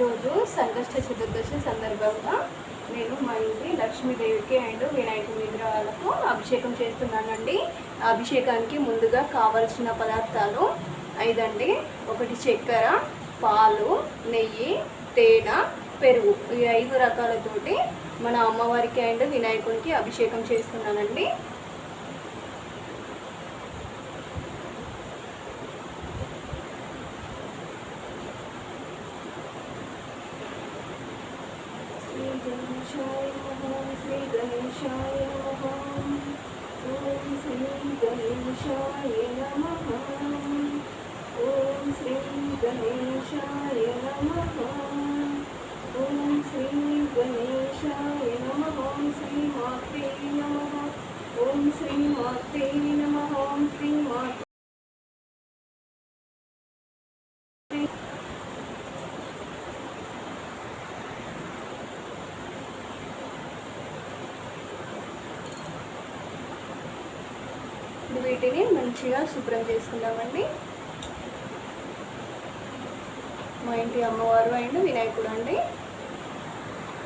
ఈరోజు సంకష్ట చతుర్దశి సందర్భంగా నేను మా ఇంటి లక్ష్మీదేవికి అండ్ వినాయకుడి విగ్రహాలకు అభిషేకం చేస్తున్నానండి. అభిషేకానికి ముందుగా కావలసిన పదార్థాలు ఐదండి. ఒకటి చక్కెర పాలు నెయ్యి తేనె పెరుగు. ఈ ఐదు రకాలతోటి మన అమ్మవారికి అండ్ వినాయకునికి అభిషేకం చేస్తున్నానండి. श्रीमाते नमः ॐ श्रीमाते ఇప్పుడు వీటిని మంచిగా శుభ్రం చేసుకుందామండి. మా ఇంటి అమ్మవారు అండ్ వినాయకుడు అండి.